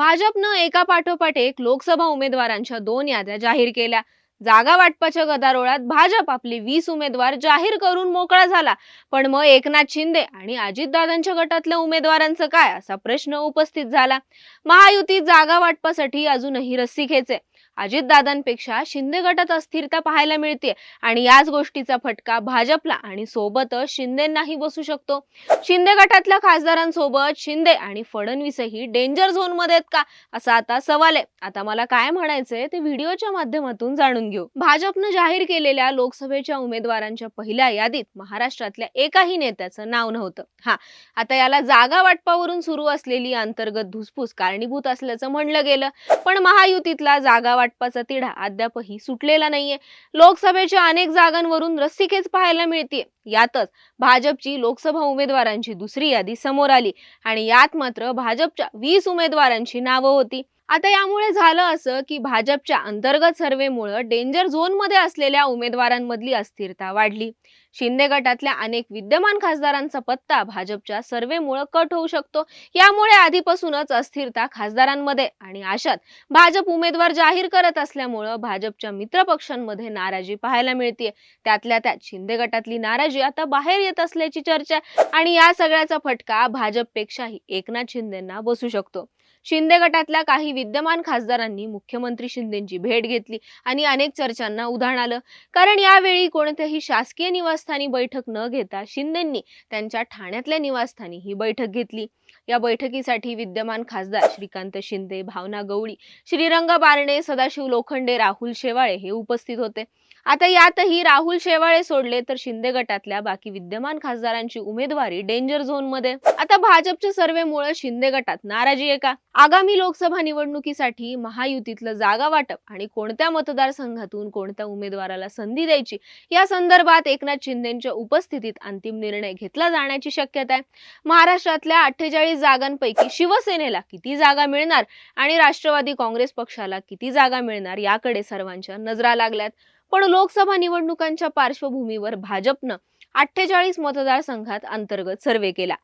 भाजपनं एका पाठोपाठ एक लोकसभा उमेदवारांच्या दोन याद्या जाहीर केल्या. जागा वाटपाच्या गदारोळात भाजप आपले वीस उमेदवार जाहीर करून मोकळा झाला. पण मग एकनाथ शिंदे आणि अजितदादांच्या गटातल्या उमेदवारांचं काय? असा प्रश्न उपस्थित झाला. महायुतीत जागा वाटपासाठी अजूनही रस्सीखेच आहे. अजितदादांपेक्षा शिंदे गटात अस्थिरता पाहायला मिळते आणि याच गोष्टीचा फटका भाजपला आणि सोबतच शिंदेनाही बसू शकतो. शिंदे गटातल्या खासदारांसोबत शिंदे आणि फडणवीसही डेंजर झोनमध्ये आहेत का? असा आता सवाल आहे. आता मला काय म्हणायचंय ते व्हिडिओच्या माध्यमातून जाणून घेऊ. भाजपनं जाहीर केलेल्या लोकसभेच्या उमेदवारांच्या पहिल्या यादीत महाराष्ट्रातल्या एकाही नेत्याचं नाव नव्हतं. हा आता याला जागा वाटपावरून सुरू असलेली अंतर्गत धुसफूस कारणीभूत असल्याचं म्हणलं गेलं. पण महायुतीतला जागा वाट वाटपाचा तिढा अद्यापही सुटलेला नाहीये. लोकसभेच्या अनेक जागांवरून रस्सीखेच पाहायला मिळते यातच भाजपची लोकसभा उमेदवारांची दुसरी यादी समोर आली आणि यात मात्र भाजपच्या वीस उमेदवारांची नावं होती. आता यामुळे झालं असं की भाजपच्या अंतर्गत सर्वेमुळे डेंजर झोनमध्ये असलेल्या उमेदवारांमधली अस्थिरता वाढली. शिंदे गटातल्या अनेक विद्यमान खासदारांचा पत्ता भाजपच्या सर्वेमुळे कट होऊ शकतो. यामुळे आधीपासूनच अस्थिरता खासदारांमध्ये आणि अशात भाजप उमेदवार जाहीर करत असल्यामुळं भाजपच्या मित्रपक्षांमध्ये नाराजी पाहायला मिळते त्यातल्या त्यात शिंदे गटातली नाराजी आता बाहेर येत असल्याची चर्चा आणि या सगळ्याचा फटका भाजपपेक्षाही एकनाथ शिंदेना बसू शकतो. शिंदे गटातल्या काही विद्यमान खासदारांनी मुख्यमंत्री शिंदेची भेट घेतली आणि अनेक चर्चांना उधाण आलं. कारण यावेळी कोणत्याही शासकीय निवासस्थानी बैठक न घेता शिंदेंनी त्यांच्या ठाण्यातल्या निवासस्थानी ही बैठक घेतली. या बैठकीसाठी विद्यमान खासदार श्रीकांत शिंदे भावना गवळी श्रीरंग बारणे सदाशिव लोखंडे राहुल शेवाळे हे उपस्थित होते. आता यातही राहुल शेवाळे सोडले तर शिंदे गटातल्या बाकी विद्यमान खासदारांची उमेदवारी डेंजर झोनमध्ये. आता भाजपच्या सर्वेमुळे शिंदे गटात नाराजी आहे का? आगामी लोकसभा निवडणुकीसाठी महायुतीतलं जागा वाटप आणि कोणत्या मतदारसंघातून कोणत्या उमेदवाराला संधी द्यायची या संदर्भात एकनाथ शिंदेच्या उपस्थितीत अंतिम निर्णय घेतला जाण्याची शक्यता आहे. महाराष्ट्रातल्या अठ्ठेचाळीस जागांपैकी शिवसेनेला किती जागा मिळणार आणि राष्ट्रवादी काँग्रेस पक्षाला किती जागा मिळणार याकडे सर्वांच्या नजरा लागल्यात. पण लोकसभा निवडणुकांच्या पार्श्वभूमीवर भाजपनं अठ्ठेचाळीस मतदारसंघात अंतर्गत सर्वे केला.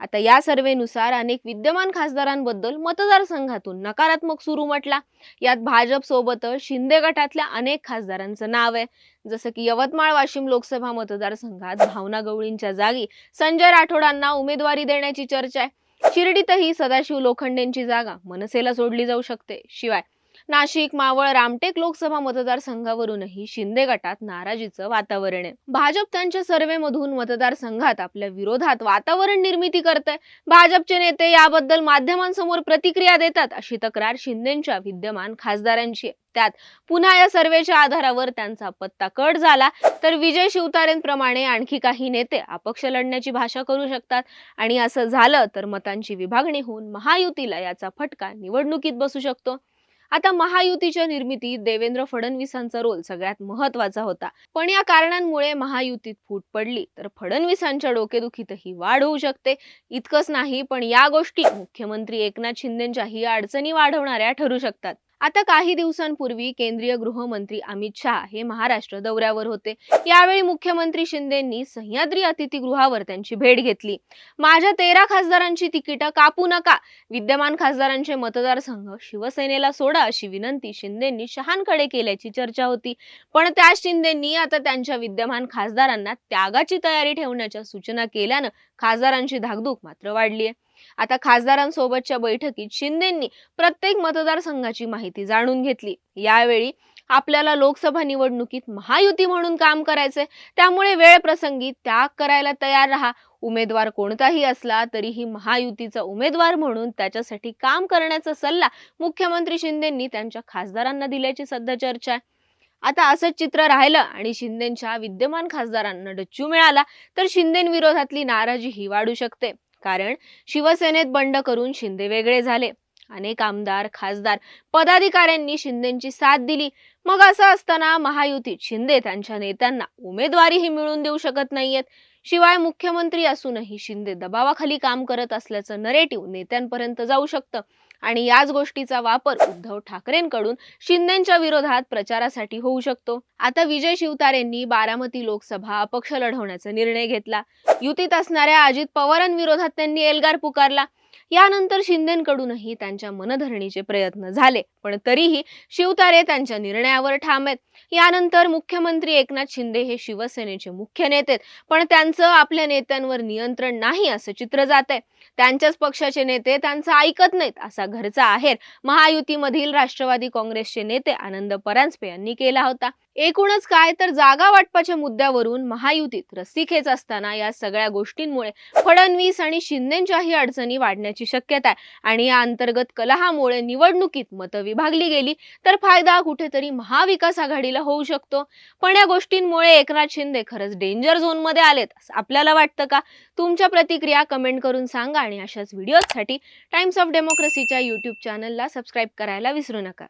आता या सर्वेनुसार अनेक विद्यमान खासदारांबद्दल मतदारसंघातून नकारात्मक सुरू म्हटला. यात भाजप सोबतच शिंदे गटातल्या अनेक खासदारांचं नाव आहे. जसं की यवतमाळ वाशिम लोकसभा मतदारसंघात भावना गवळींच्या जागी संजय राठोडांना उमेदवारी देण्याची चर्चा आहे. शिर्डीतही सदाशिव लोखंडेंची जागा मनसेला सोडली जाऊ शकते. शिवाय नाशिक मावळ रामटेक लोकसभा मतदारसंघावरूनही शिंदे गटात नाराजीचं वातावरण आहे. भाजप त्यांच्या सर्वेमधून मतदारसंघात आपल्या विरोधात वातावरण निर्मिती करत आहे भाजपचे नेते याबद्दल माध्यमांसमोर प्रतिक्रिया देतात अशी तक्रार शिंदेच्या विद्यमान खासदारांची आहे. त्यात पुन्हा या सर्वेच्या आधारावर त्यांचा पत्ता कट झाला तर विजय शिवतारेंप्रमाणे आणखी काही नेते अपक्ष लढण्याची भाषा करू शकतात आणि असं झालं तर मतांची विभागणी होऊन महायुतीला याचा फटका निवडणुकीत बसू शकतो. आता महायुतीच्या निर्मितीत देवेंद्र फडणवीसांचा रोल सगळ्यात महत्त्वाचा होता. पण या कारणांमुळे महायुतीत फूट पडली. तर फडणवीसांच्या डोकेदुखीतही वाढ होऊ शकते. इतकंच नाही पण या गोष्टी मुख्यमंत्री एकनाथ शिंदेच्याही अडचणी वाढवणाऱ्या ठरू शकतात. आता काही दिवसांपूर्वी केंद्रीय गृहमंत्री अमित शहा हे महाराष्ट्र दौऱ्यावर होते. यावेळी मुख्यमंत्री शिंदेंनी सह्याद्री अतिथीगृहावर त्यांची भेट घेतली. माझ्या तेरा खासदारांची तिकीटं कापू नका. विद्यमान खासदारांचे मतदारसंघ शिवसेनेला सोडा अशी विनंती शिंदेंनी शहांकडे केल्याची चर्चा होती. पण त्या शिंदेंनी आता त्यांच्या विद्यमान खासदारांना त्यागाची तयारी ठेवण्याच्या सूचना केल्यानं खासदारांची धाकधूक मात्र वाढली आहे आता खासदारांसोबतच्या बैठकीत शिंदेंनी प्रत्येक मतदारसंघाची माहिती जाणून घेतली. यावेळी आपल्याला लोकसभा निवडणुकीत महायुती म्हणून काम करायचंय. त्यामुळे वेळ प्रसंगी त्याग करायला तयार राहा. उमेदवार कोणताही असला तरीही महायुतीचा उमेदवार म्हणून त्याच्यासाठी काम करण्याचा सल्ला मुख्यमंत्री शिंदेंनी त्यांच्या खासदारांना दिल्याची सध्या चर्चा आहे. आता असंच चित्र राहिलं आणि शिंदेच्या विद्यमान खासदारांना डच्चू मिळाला तर शिंदेविरोधातली नाराजी ही वाढू शकते. कारण शिवसेनेत बंड करून शिंदे वेगळे झाले. अनेक आमदार खासदार पदाधिकाऱ्यांनी शिंदेची साथ दिली. मग असं असताना महायुतीत शिंदे त्यांच्या नेत्यांना उमेदवारीही मिळवून देऊ शकत नाहीयेत. शिवाय मुख्यमंत्री असूनही शिंदे दबावाखाली काम करत असल्याचं नरेटिव्ह नेत्यांपर्यंत जाऊ शकतं. आणि याच गोष्टीचा वापर उद्धव ठाकरेंकडून शिंदेच्या विरोधात प्रचारासाठी होऊ शकतो. आता विजय शिवतारेंनी बारामती लोकसभा अपक्ष लढवण्याचा निर्णय घेतला. युतीत असणाऱ्या अजित पवारांविरोधात त्यांनी एल्गार पुकारला. यानंतर शिंदेकडूनही त्यांच्या मनधरणीचे प्रयत्न झाले पण तरीही शिवतारे त्यांच्या निर्णयावर ठाम आहेत. यानंतर मुख्यमंत्री एकनाथ शिंदे हे शिवसेनेचे मुख्य नेते पण त्यांचं आपल्या नेत्यांवर नियंत्रण नाही असं चित्र जात आहे. त्यांच्याच पक्षाचे नेते त्यांचं ऐकत नाहीत असा घरचा आहेर महायुतीमधील राष्ट्रवादी काँग्रेसचे नेते आनंद परांजपे यांनी केला होता. एकूणच काय तर जागा वाटपाच्या मुद्द्यावरून महायुतीत रस्सीखेच असताना या सगळ्या गोष्टींमुळे फडणवीस आणि शिंदेच्याही अडचणी वाढण्याची शक्यता आहे. आणि या अंतर्गत कलहामुळे निवडणुकीत मतं विभागली गेली तर फायदा कुठेतरी महाविकास आघाडीला होऊ शकतो. पण या गोष्टींमुळे एकनाथ शिंदे खरंच डेंजर झोनमध्ये आलेत असं आपल्याला वाटतं का? तुमच्या प्रतिक्रिया कमेंट करून सांगा आणि अशाच व्हिडिओसाठी टाइम्स ऑफ डेमोक्रेसीच्या यूट्यूब चॅनलला सबस्क्राईब करायला विसरू नका.